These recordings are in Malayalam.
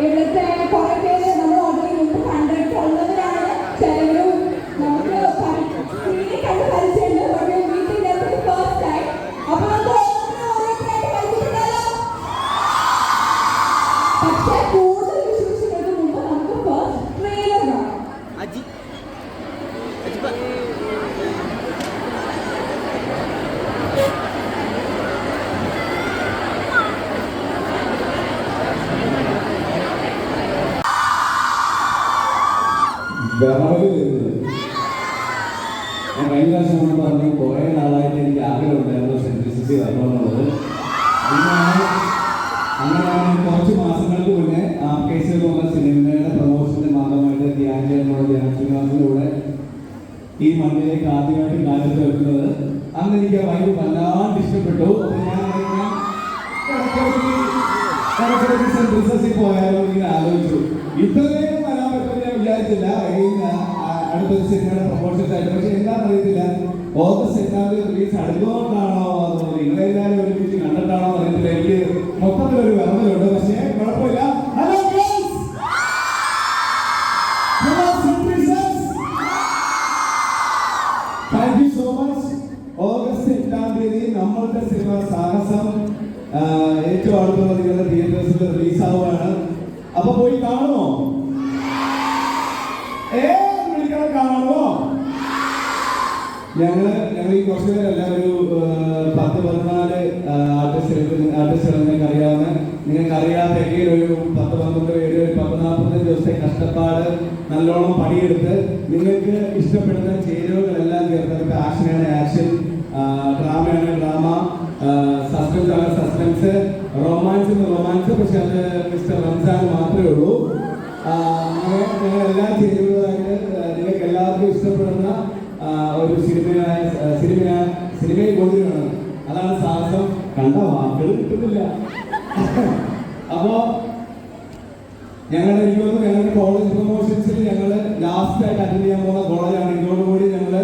It is said വിറവ് വരുന്നത് ഞാൻ കഴിഞ്ഞ പ്രാവശ്യം നമ്മൾ പറഞ്ഞു കുറേ നാളായിട്ട് എനിക്ക് ആഗ്രഹമുണ്ടായിരുന്നു സെൻട്രിസിറ്റി വരണമെന്നുള്ളത്. അങ്ങനെയാണ് കുറച്ച് മാസങ്ങൾക്ക് മുന്നേ ആർക്കേസ് എന്ന് പറഞ്ഞ സിനിമയുടെ പ്രമോഷന്റെ ഭാഗമായിട്ട് ധ്യാൻ ചേട്ടനോട് ധ്യാൻ ശ്രീനിവാസിനോട് ഈ മണ്ണിലേക്ക് ആദ്യമായിട്ട് കാലത്ത് വെക്കുന്നത് അന്ന് എനിക്ക് ആ വൈബ് വല്ലാണ്ട് ഇഷ്ടപ്പെട്ടു. പോയാലോ ഇങ്ങനെ ആലോചിച്ചു. ഇത്രയും ആ, ആ, അടുത്തൊരു സിനിമയുടെ ആയിട്ട്. പക്ഷെ എന്താണെന്ന് അറിയത്തില്ല. ഓഗസ്റ്റ് എട്ടാം തീയതി റിലീസ് അടുത്തോണ്ടാണോ അതോ നിങ്ങളെല്ലാവരും ഒരുമിച്ച് കണ്ടിട്ടാണോ അറിയത്തില്ല. എനിക്ക് മൊത്തത്തിലൊരു വിറമലുണ്ട് പക്ഷേ കുഴപ്പമില്ല. Hello thank you so much August എട്ടാം നമ്മളുടെ സിനിമ സാഹസം ഏറ്റവും അടുത്തുള്ള നിങ്ങളുടെ തിയേറ്റേഴ്സിൽ റിലീസ് ആവുകയാണ്. അപ്പൊ പോയി കാണുമോ ഞങ്ങൾ ഞങ്ങൾ ഈ കുറച്ച് പേരല്ല ഒരു പത്ത് പതിനാല് ആർട്ടിസ്റ്റുകൾ ആർട്ടിസ്റ്റുകൾ നിങ്ങൾക്ക് അറിയാവുന്ന നിങ്ങൾക്ക് അറിയാത്ത ഒരു പത്ത് പന്ത്രണ്ട് പേര് ഒരു പത്ത് നാൽപ്പത്തഞ്ച് ദിവസത്തെ കഷ്ടപ്പാട് നല്ലോണം പണിയെടുത്ത് നിങ്ങൾക്ക് ഇഷ്ടപ്പെടുന്ന ചേരുവകളെല്ലാം ചേർത്ത് ഇപ്പൊ ആക്ഷനാണ് ആക്ഷൻ ഡ്രാമയാണ് ഡ്രാമ സസ്പെൻസ് ആണ് സസ്പെൻസ്. റൊമാൻസ് റൊമാൻസ് പക്ഷെ അത് മിസ്റ്റർ റംസാൻ മാത്രമേ ഉള്ളൂ. അങ്ങനെ ഞങ്ങൾ എല്ലാ ചേരുവകളായിട്ട് നിങ്ങൾക്ക് എല്ലാവർക്കും ഇഷ്ടപ്പെടുന്ന ഒരു സിനിമ സിനിമ സിനിമയെ കൊണ്ടുവരണം അതാണ് സാഹസം. കണ്ട വാക്കുകൾ കിട്ടുന്നില്ല. അപ്പോ ഞങ്ങൾ എനിക്ക് തോന്നുന്നു ഞങ്ങളുടെ കോളേജ് പ്രൊമോഷൻസിൽ ഞങ്ങൾ ലാസ്റ്റ് ആയിട്ട് അറ്റൻഡ് ചെയ്യാൻ പോകുന്ന കോളേജാണ് ഇതോടുകൂടി ഞങ്ങൾ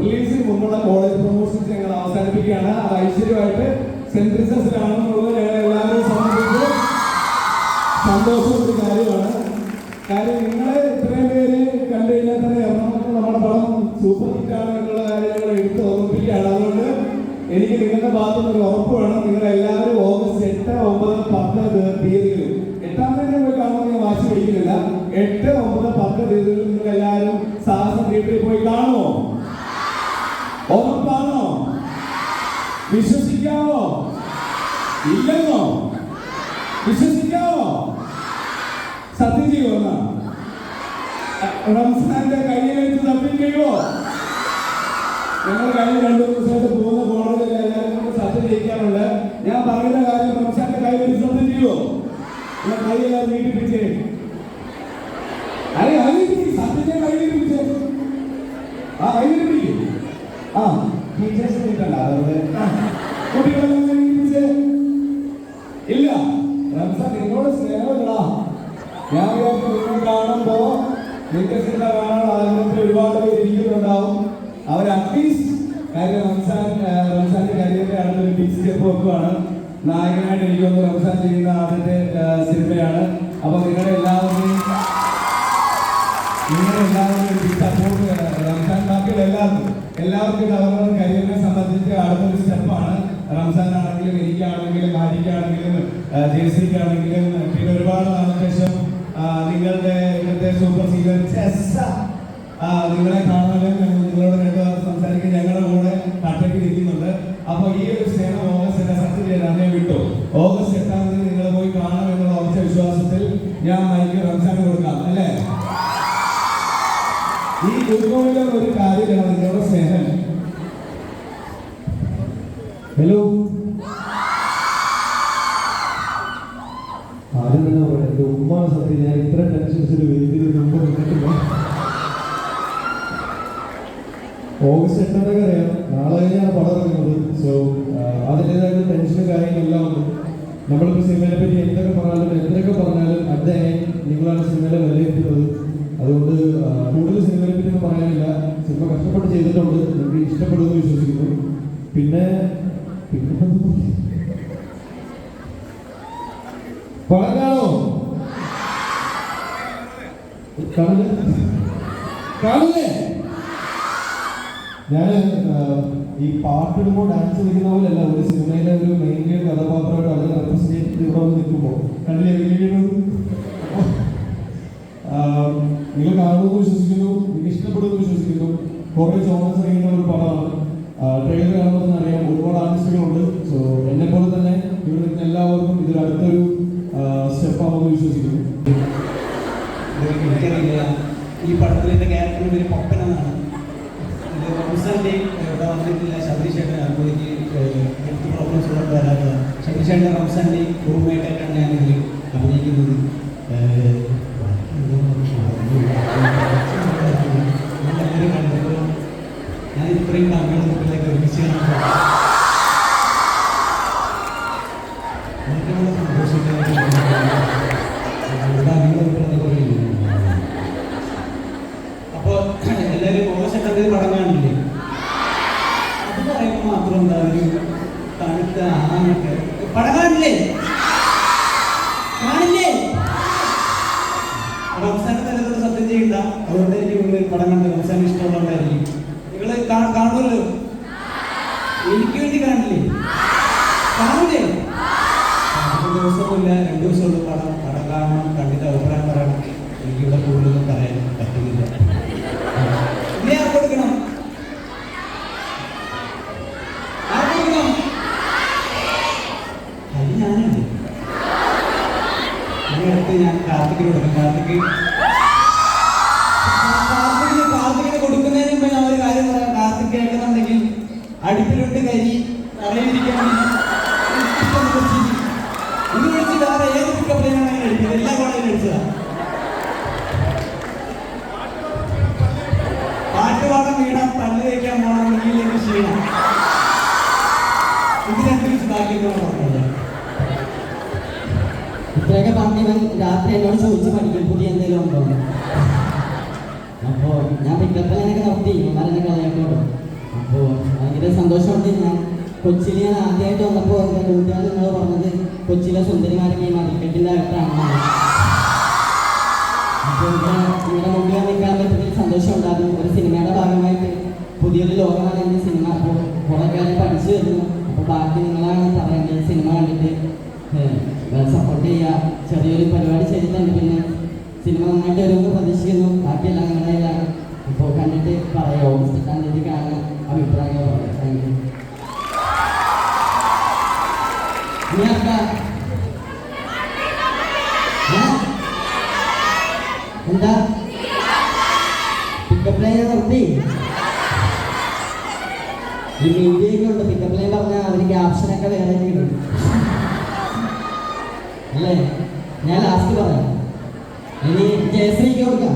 റിലീസിന് മുമ്പുള്ള കോളേജ് പ്രൊമോഷൻസ് ഞങ്ങൾ അവസാനിപ്പിക്കുകയാണ്. അത് ഐശ്വര്യമായിട്ട് സെൻട്രിസസിലാണെന്നുള്ളത് ഞങ്ങൾ എല്ലാവരും സംബന്ധിച്ച് സന്തോഷം ഞങ്ങൾ എടുത്ത് അതുകൊണ്ട് എനിക്ക് നിങ്ങളുടെ ഭാഗത്തുനിന്ന് ഒരു ഉറപ്പ് വേണം. നിങ്ങൾ എല്ലാവരും ഓഗസ്റ്റ് എട്ട് ഒമ്പത് പത്ത് തീയതികളിൽ എട്ടാം തീയതി പോയി കാണുമെന്ന് ഞാൻ വാശി പിടിക്കുന്നില്ല എട്ട് ഒമ്പത് പത്ത് തീയതികളിൽ നിങ്ങൾ എല്ലാവരും സാഹസം തിയേറ്ററിൽ പോയി കാണുമോ ഉറപ്പാണോ വിശ്വസിക്കാവോ ഇല്ലെന്നോ വിശ്വസിക്കാവോ സത്യം ചെയ്യുമോ എന്നാ? റംസാന്റെ കയ്യിൽ വെച്ച് സത്യം ചെയ്യുമോ ഞങ്ങൾ കഴിഞ്ഞ രണ്ടു ദിവസമായിട്ട് പോകുന്ന കോളേജിൽ എല്ലാവരും കൊണ്ട് സത്യം ചെയ്യിക്കാറുണ്ട് ഞാൻ പറയുന്ന കാര്യം റംസാന്റെ കയ്യിൽ വെച്ച് സത്യം ചെയ്യുമോ നിങ്ങൾ കൈയെല്ലാം നീട്ടിപ്പിച്ചേ അതെ അതിന് സത്യത്തെ കയ്യിൽ പിടിച്ചേ. ആ കയ്യിൽ പിടിക്കും. ആ ടീച്ചേഴ്സ് നീട്ടണ്ട അതെ കുട്ടികളെല്ലാം കയ്യിൽ പിടിച്ചേ. ഇല്ല റംസാൻ നിന്നോട് സ്നേഹമില്ലടാ. ഞാൻ വിചാരിച്ചു നിങ്ങൾ കാണുമ്പോ നിന്റെ സിനിമ കാണാനുള്ള ആഗ്രഹത്തിൽ ഒരുപാട് പേര് ഇരിക്കുന്നുണ്ടാവും. അവർ അറ്റ്ലീസ്റ്റ് കാര്യം റംസാൻ റംസാന്റെ കരിയറിന്റെ അടുത്തൊരു ബിഗ് സ്റ്റെപ്പ് നായകനായിട്ട് എനിക്ക് തോന്നുന്നു റംസാൻ ചെയ്യുന്ന ആദ്യത്തെ സിനിമയാണ്. അപ്പൊ നിങ്ങളുടെ എല്ലാവരുടെയും നിങ്ങളുടെ എല്ലാവരുടെയും സപ്പോർട്ട് റംസാൻ ബാക്കിയുള്ള എല്ലാവർക്കും എല്ലാവർക്കും അവരുടെ കരിയറിനെ സംബന്ധിച്ച് അടുത്തൊരു സ്റ്റെപ്പാണ്. റംസാൻ ആണെങ്കിലും എനിക്കാണെങ്കിലും ആര്യക്കാണെങ്കിലും ജേസിക്കാണെങ്കിലും പിന്നെ ഒരുപാട് നാളത്തെ ശേഷം ആ, നിങ്ങളുടെ ഇന്നത്തെ സൂപ്പർ ചെസ്സ നിങ്ങളെ കാണാനും നിങ്ങളോട് രണ്ടു വാക്ക് സംസാരിക്കാൻ ഞങ്ങളുടെ കൂടെ കട്ടയ്ക്ക് നിൽക്കുന്നുണ്ട് അപ്പൊ ഈ ഒരു സ്നേഹം ഓഗസ്റ്റ് എട്ടാം സത്യം അന്നേ വിട്ടു. ഓഗസ്റ്റ് എട്ടാം തീയതി നിങ്ങൾ പോയി കാണാം എന്നുള്ള ഉറച്ച വിശ്വാസത്തിൽ ഞാൻ മൈക്ക് റംസാന് കൊടുക്കാം അല്ലേ? ഈ ഗുരുവിന്റെ ഒരു കാര്യമാണ് നിങ്ങളുടെ സ്നേഹം. ഹലോ? ആദ്യം തന്നെ പറയാം ഉമ്മാണ് സത്യം ഞാൻ ഇത്ര ടെൻഷൻസിൽ വേദിയിൽ മുമ്പ് നിന്നിട്ടില്ല ഓഗസ്റ്റ് എട്ടൊക്കെ അറിയാം. നാളെ കഴിഞ്ഞാണ് പടം ഇറങ്ങുന്നത്. സോ അതിന്റെതായ ടെൻഷനും കാര്യങ്ങളെല്ലാം ഉണ്ട്. നമ്മളിപ്പോൾ സിനിമയെ പറ്റി എന്തൊക്കെ പറഞ്ഞാലും എന്തൊക്കെ പറഞ്ഞാലും അറ്റ് ദ എൻഡ് നിങ്ങളാണ് സിനിമയിലെ വിലയിരുത്തുന്നത് അതുകൊണ്ട് കൂടുതൽ സിനിമയെ പറ്റി പറയാനില്ല. സിനിമ കഷ്ടപ്പെട്ട് ചെയ്തിട്ടുണ്ട്. നിങ്ങൾക്ക് ഇഷ്ടപ്പെടുമെന്ന് വിശ്വസിക്കുന്നു. പിന്നെ? പടം കാണോ കാണില്ലേ കാണില്ലേ ഞാൻ ഈ പാട്ടിടുമ്പോൾ ഡാൻസ് കളിക്കുന്ന പോലെയല്ല ഒരു സിനിമയിലെ ഒരു മെയിൻ ലീഡ് കഥാപാത്രമായിട്ട് അതിനെ റെപ്രസെന്റേറ്റീവ് ഇവിടെ വന്ന് നിൽക്കുമ്പോൾ. കണ്ടില്ലേ വലിയ നിങ്ങൾ കാണുമെന്ന് വിശ്വസിക്കുന്നു നിങ്ങൾ ഇഷ്ടപ്പെടുമെന്ന് വിശ്വസിക്കുന്നു. കുറേ സോങ്സ് അറിയുന്ന ഒരു പടമാണ്. ട്രെയിലർ കാണുമെന്ന് അറിയാം ഒരുപാട് ആർട്ടിസ്റ്റുകളുണ്ട്. സോ എന്നെ പോലെ തന്നെ ഇവിടെ നിൽക്കുന്ന എല്ലാവർക്കും ഇതൊരു അടുത്തൊരു സ്റ്റെപ്പാണെന്ന് വിശ്വസിക്കുന്നു. എനിക്കറിയില്ല. ഈ പടത്തിൽ అందరికీ సతీష్ అభిషేక్ అనుభూతికి ఎత్తు ప్రాబ్లమ్స్ ఉండడం సతీష్ అండ్ హౌస్ అండి రూమ్మేట్ ദിവസമില്ല രണ്ട് ദിവസമുള്ള പടം പടം കാണണം കണ്ടിട്ട് അഭിപ്രായം പറയണം എനിക്കിവിടെ കൂടുതലൊന്നും പറയാൻ പറ്റുന്നില്ല. ഇനി കൊടുക്കണം? ആർക്ക് കൊടുക്കണം? അത് ഞാനാണ് ഇനി അടുത്ത് ഞാൻ കാർത്തിക്കിന് കൊടുക്കും. കാർത്തിക് പിക്കപ്പിലാണ് അങ്ങനെ എടുത്തത് എല്ലാ കോളേജിലും അടിച്ചതാ പാട്ട് പാടാൻ വീണാം പല്ല് തേക്കാൻ പോകണം മുന്നിലേക്ക് ക്ഷീണം ഇത്രയൊക്കെ പറഞ്ഞവൻ രാത്രി എന്നോട് ചോദിച്ച് പഠിക്കും പുതിയ എന്തെങ്കിലും ഉണ്ടോ? അപ്പോൾ ഞാൻ പിക്കപ്പ് നടത്തി നിർത്തി മരണ കളയാക്കോട്ടോ അപ്പോൾ ഭയങ്കര സന്തോഷമുണ്ട് ഞാൻ. കൊച്ചിയിൽ ഞാൻ ആദ്യമായിട്ട് വന്നപ്പോൾ എന്റെ കൂട്ടുകാർ നിങ്ങൾ പറഞ്ഞത് കൊച്ചിയിലെ സുന്ദരിമാരൊക്കെ ഈ മതിക്കെട്ടിന്റെ അകത്താണ് അപ്പോൾ ഇവിടെ നിങ്ങളുടെ മുമ്പിൽ നിൽക്കാൻ പറ്റുന്നതിൽ സന്തോഷം ഉണ്ടാകും ഒരു സിനിമയുടെ ഭാഗമായിട്ട് പുതിയൊരു ലോകമാണ് എന്റെ സിനിമ. അപ്പോൾ കുറേ കാര്യം പഠിച്ചു വരുന്നു. അപ്പോൾ ബാക്കി നിങ്ങളാണ് പറയേണ്ടത് സിനിമ കണ്ടിട്ട്. സപ്പോർട്ട് ചെയ്യുക. ചെറിയൊരു പരിപാടി ചെയ്തിട്ടുണ്ട്. പിന്നെ സിനിമ നന്നായിട്ട് വരുമെന്ന് പ്രതീക്ഷിക്കുന്നു. ബാക്കിയെല്ലാം നിങ്ങളുടെ അപ്പോൾ കണ്ടിട്ട് പറയാം. ഓഗസ്റ്റ് എട്ടാം തീയതി കാണാൻ അഭിപ്രായങ്ങൾ പറയാം താങ്ക് യു ഇനി ആർക്കാ? ഏ? എന്താ പിക്കപ്പ് ലൈൻ നിർത്തി. ഈ മീഡിയൊക്കെ ഉണ്ട്. പിക്കപ്പ് ലൈൻ പറഞ്ഞാൽ അവർ ക്യാപ്ഷനൊക്കെ വേറെ ഇടും അല്ലേ? ഞാൻ ലാസ്റ്റ് പറയാം ഇനി ജയശ്രീക്ക് കൊടുക്കാം.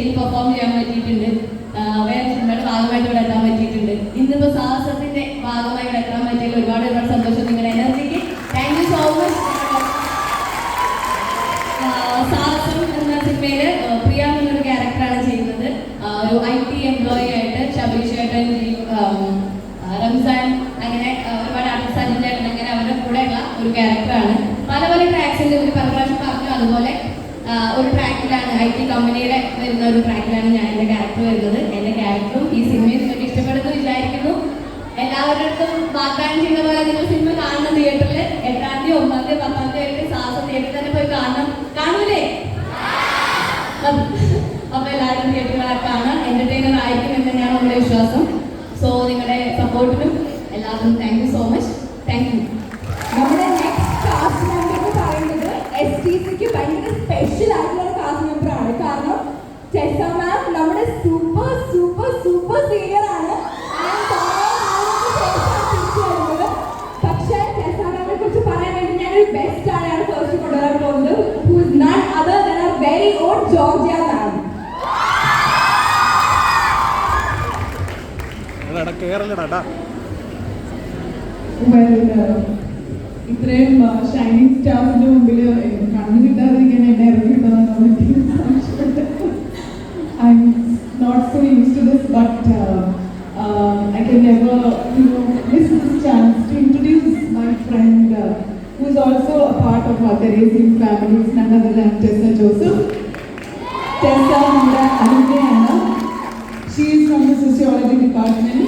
സ്റ്റേജിൽ പെർഫോം ചെയ്യാൻ പറ്റിയിട്ടുണ്ട്. വേറെ സിനിമയുടെ ഭാഗമായിട്ട് ഇവിടെ എത്താൻ പറ്റിയിട്ടുണ്ട്. ഇന്നിപ്പോൾ സാഹസത്തിന്റെ ഭാഗമായി ഇവിടെ എത്താൻ പറ്റിയതിൽ ഒരുപാട് ഒരുപാട് സന്തോഷം. നിങ്ങളുടെ എനർജിക്ക് thank you so much Sahasam എന്ന സിനിമയിൽ പ്രിയ എന്നൊരു ക്യാരക്ടറാണ് ചെയ്യുന്നത് ആ, ഒരു ഐ ടി എംപ്ലോയി ആയിട്ട് ശബരീഷ് ചേട്ടൻ ഈ, ആം, ആ, റംസാൻ അങ്ങനെ ആ, ഒരുപാട് ആർട്ടിസ്റ്റ് സജിൻ ചേട്ടൻ അങ്ങനെ അവരുടെ കൂടെയുള്ള ഒരു ക്യാരക്ടറാണ് പല പല ട്രാക്സിൽ ഒരു പല പ്രാവശ്യം പറഞ്ഞു അതുപോലെ ആ, ഒരു ട്രാക്കിലാണ് ഐ ടി കമ്പനിയുടെ വരുന്ന ഒരു ട്രാക്കിലാണ് ഞാൻ എന്റെ ക്യാരക്ടർ വരുന്നത്. എന്റെ ക്യാരക്ടറും ഈ സിനിമയും നിങ്ങൾക്ക് ഇഷ്ടപ്പെടുന്നു വിചാരിക്കുന്നു എല്ലാവരുടെ വാഗ്ദാനം ചെയ്യുന്ന പോലെ നിങ്ങൾ സിനിമ കാണുന്ന തിയേറ്ററിൽ എട്ടാം തീയതി ഒമ്പതാം തീയതി പത്താം തീയതി ആയിട്ട് സാഹസ തിയേറ്ററിൽ തന്നെ പോയി കാണണം. കാണൂലേ? അപ്പൊ എല്ലാവരും തിയേറ്ററുകളെ കാണാം എന്റർടൈനർ ആയിരിക്കും എന്ന് തന്നെയാണ് നമ്മുടെ വിശ്വാസം. സോ നിങ്ങളുടെ സപ്പോർട്ടിനും എല്ലാവർക്കും thank you so much thank you Uh, ഇത്രയും ഷൈനിങ് സ്റ്റാഫിന്റെ മുമ്പിൽ കണ്ണു കിട്ടാതിരിക്കാൻ എന്നെ ഇറങ്ങി I'm not so use to this but I can never you know miss this chance to introduce my friend who also a part of our racing families than Tessa Joseph Tessa നമ്മുടെ അനുജയാണ് she is from the sociology department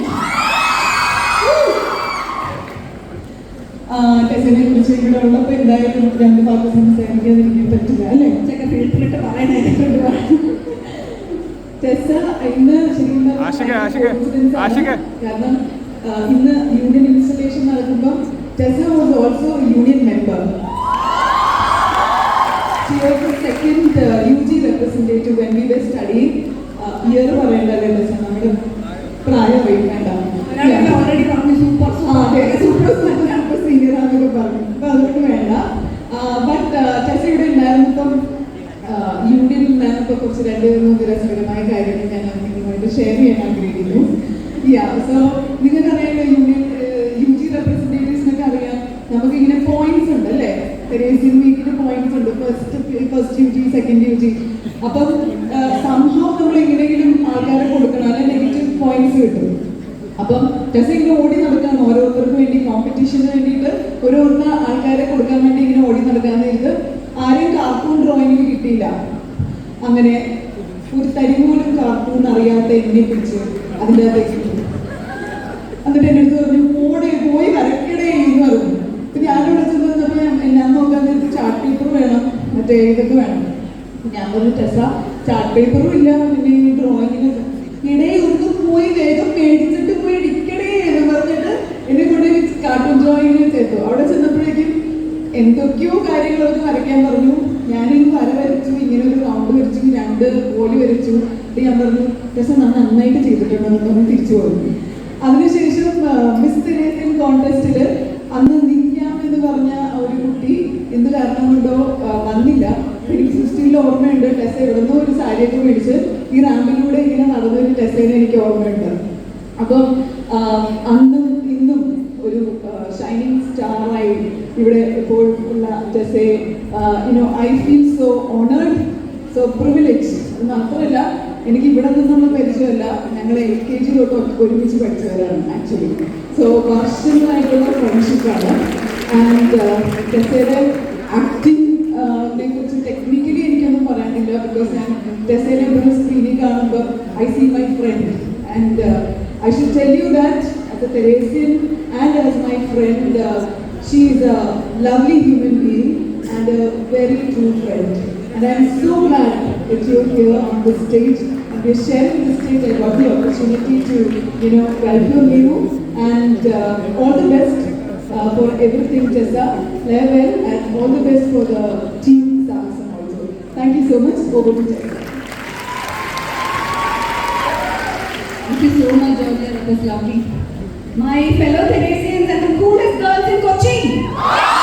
ടെസ്റ്റിനെ കുറിച്ച് ഇവിടെ ഉള്ളപ്പോൾ എന്തായാലും രണ്ട് വാക്ക് സംസാരിക്കാതിരിക്കാൻ പറ്റില്ല അല്ലേ? ചെക്ക ഫിൽറ്ററിട്ട് പറയണേ ടെസ ഇന്ന് ശരിക്കും ആഷിക, ആഷിക, ആഷിക. കാരണം ഇന്ന് യൂണിയൻ ഇൻസ്റ്റലേഷൻ നടക്കുമ്പോൾ Tessa was also union member She was the second uh, UG representative when we were studying. Uh, year നമ്മുടെ പോയിന്റ്സ് ഉണ്ട് അല്ലേ തെരേസിയും വീക്കിന് പോയിന്റ്സ് ഉണ്ട്. First first U G second U G അപ്പം സംഭവം നമ്മൾ എങ്ങനെയെങ്കിലും ആൾക്കാരെ കൊടുക്കണം. അല്ലെ നെഗറ്റീവ് പോയിന്റ്സ് കിട്ടും. അപ്പം ജസ്റ്റ് ഇങ്ങനെ ഓടി നടക്കാൻ ഓരോരുത്തർക്കും വേണ്ടി കോമ്പറ്റീഷന് വേണ്ടിയിട്ട് ഓരോരുത്തർ ആൾക്കാരെ കൊടുക്കാൻ വേണ്ടി ഇങ്ങനെ ഓടി നടക്കാന്ന് ഇത് ആരെയും കാർട്ടൂൺ ഡ്രോയിങ് കിട്ടിയില്ല. അങ്ങനെ ഒരു തരി പോലും കാർട്ടൂൺ അറിയാത്ത എന്നെ പിടിച്ച് അതിന്റെ അകത്തേക്ക് എന്നിട്ട് എന്റെ പറഞ്ഞു പോടെ പോയി വരക്കടേ എന്ന് പറഞ്ഞു. ഞാൻ ഞാൻ നോക്കാൻ നേരത്തെ ചാർട്ട് പേപ്പർ വേണം. മറ്റേ ഇതൊക്കെ വേണം. ഞാൻ ഒരു ടെസ ചാർട്ട് പേപ്പറും ഇല്ല. പിന്നെ ഈ ഡ്രോയിങ്ങിനൊക്കെ ഇടേ ഒന്ന് പോയി വേഗം മേടിച്ചിട്ട് പോയി ഇടിക്കണേ എന്ന് പറഞ്ഞിട്ട് എന്നെ കൊണ്ട് കാർട്ടൂൺ ഡ്രോയിങ്ങിന് ചേർത്തു. അവിടെ ചെന്നപ്പോഴേക്കും എന്തൊക്കെയോ കാര്യങ്ങളൊക്കെ വരയ്ക്കാൻ പറഞ്ഞു. ഞാനൊരു വര വരച്ചു ഇങ്ങനെ ഒരു റൗണ്ട് വരച്ചു രണ്ട് ഓലി വരച്ചു. ഞാൻ പറഞ്ഞു രസ നന്നായിട്ട് ചെയ്തിട്ടുണ്ടെന്ന് പറഞ്ഞ് തിരിച്ചു പോകുന്നു അതിനുശേഷം മിസ് തെരേസ്യൻ കോൺടെസ്റ്റിൽ അന്ന് പറഞ്ഞ ഒരു കുട്ടി എന്ത് കാരണം കൊണ്ടോ വന്നില്ല. എനിക്ക് സിക്സ്റ്റീനിൽ ഓർമ്മയുണ്ട് ടെസ് എവിടുന്നോ ഒരു സാരിയൊക്കെ മേടിച്ച് ഈ റാമ്പിലൂടെ ഇങ്ങനെ നടന്നൊരു ടെസ്സേനെ എനിക്ക് ഓർമ്മയുണ്ട്. അപ്പം അന്നും ഇന്നും ഒരു ഷൈനിങ് സ്റ്റാറായി ഇവിടെ ഇപ്പോൾ ഉള്ള ടെസെ you know I feel so honoured so privilege അത് മാത്രമല്ല എനിക്ക് ഇവിടെ നിന്നുള്ള പരിചയമല്ല ഞങ്ങൾ എൽ കെ ജി തൊട്ട് ഒരുമിച്ച് പഠിച്ചവരാണ് ആക്ച്വലി സോ വർഷങ്ങളായിട്ടുള്ള ഫ്രണ്ട്ഷിപ്പാണ് ആൻഡ് ടെസയുടെ ആക്ടിങ് കുറിച്ച് ടെക്നിക്കലി എനിക്കൊന്നും പറയാനില്ല ബിക്കോസ് ഞാൻ ടെസയുടെ എപ്പോഴും സ്ക്രീനിൽ കാണുമ്പോൾ I see my friend and I should tell you that as a Theresian and as my friend, uh, she is a lovely human being and a very true friend. And I'm so glad that you're here on the stage and we're sharing the stage. I got the opportunity to, you know, welcome you and uh, all the best Uh, for everything, Tessa. well and all the best for the team Samsung also. Thank you so much. Over to Tessa. Thank you so much, Georgia. That was lovely. My fellow Theresians and the coolest girls in Kochi.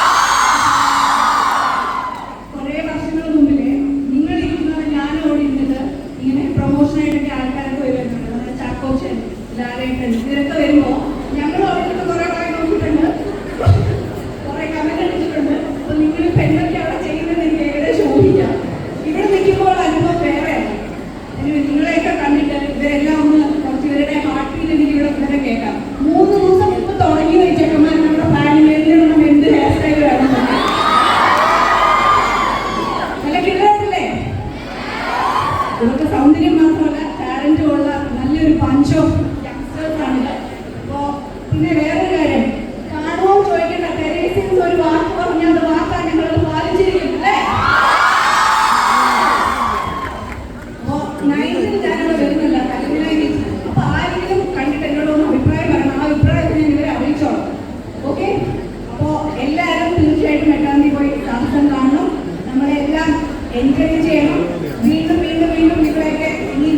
നമ്മളെല്ലാം ചെയ്യണം. വീണ്ടും വീണ്ടും വീണ്ടും നിങ്ങളെയൊക്കെ ഇനി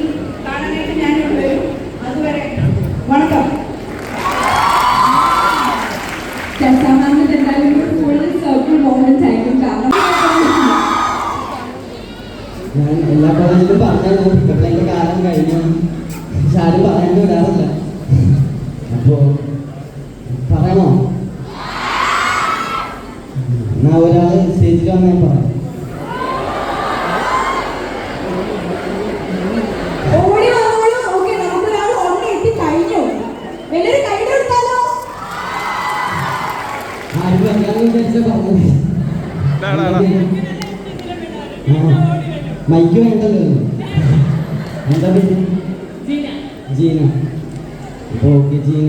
കാണാനായിട്ട് ഞാനിവിടെ വരും. അതുവരെ വണക്കം. ടെസാമാമിന്റെ എന്തായാലും ഫുൾ സർക്കിൾ മോമെന്റ് ആയിരിക്കും കാരണം ഞാൻ എല്ലാ കോളേജിലും പറഞ്ഞു പിക്കപ്പിലേക്ക് കാലം കഴിഞ്ഞു. പക്ഷെ ആരും പറയാണ്ട് വിടാറില്ല. അപ്പോ പറയണോ? എന്നാ ഒരാൾ സ്റ്റേജിൽ വന്നാൽ പറയാം. മൈക്ക് വേണ്ടല്ലോ എന്താ പേര് ജീന ഓക്കെ ജീന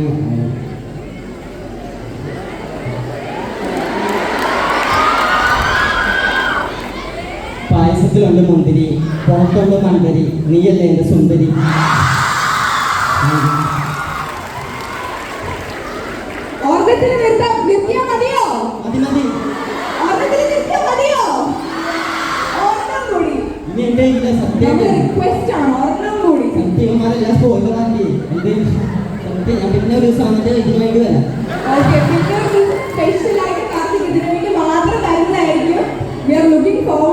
പായസത്തിലുണ്ട് മുന്തിരി പുറത്തുണ്ട് മണ്ടരി നീയല്ലേ എന്റെ സുന്ദരി ഓർഗത്തിന് നിർത്താം നിർത്തിയാ മതിയോ? സത്യം? സത്യം റിക്വസ്റ്റ് ആണ് ഒരെണ്ണം കൂടി. സത്യകുമാരൻ ഞാൻ സ്പോയിലറാക്കി ഇത് സത്യം. ഞാൻ പിന്നെ ഒരു ദിവസം വന്നിട്ട് ഇതിനു വേണ്ടി വരാം. ഓക്കെ മാത്രം വരുന്നതായിരിക്കും ആർ ലുക്കിംഗ് ഫോർവേഡ്